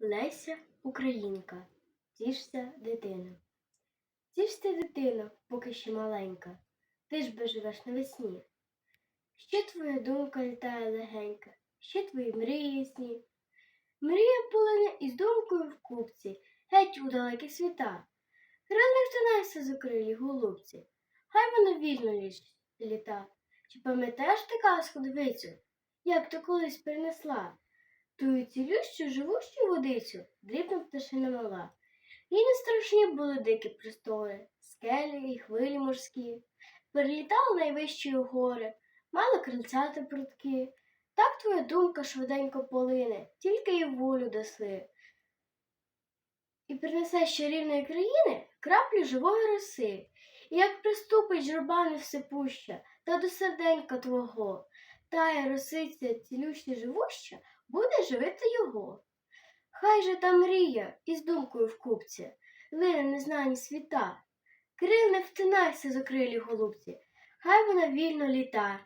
Леся Українка, тішся дитина. Тішся дитина, поки ще маленька, ти ж би живеш навесні. Ще твоя думка літає легенька, ще твої мрії ясні. Мрія полине із думкою в купці, геть у далекі світа. Криле втинайся з окрилі голубці, хай воно вільно ліж літа. Чи пам'ятаєш ти казку дивицю, як то колись принесла? Тую цілющу живущу водицю, дрібна пташина мала. Їй не страшні були дикі простори, скелі і хвилі морські. Перелітали найвищі гори, мали крильцята прудкі. Так твоя думка швиденько полине, тільки й волю даси. І принесе з чарівної країни краплю живої роси. І як приступить журба невсипуща, та до серденька твого, тая росиця цілюща живуща, буде живити його. Хай же та мрія із думкою в купці, лине незнані світа. Крил не втинайся з окрилі голубці, хай вона вільно літа.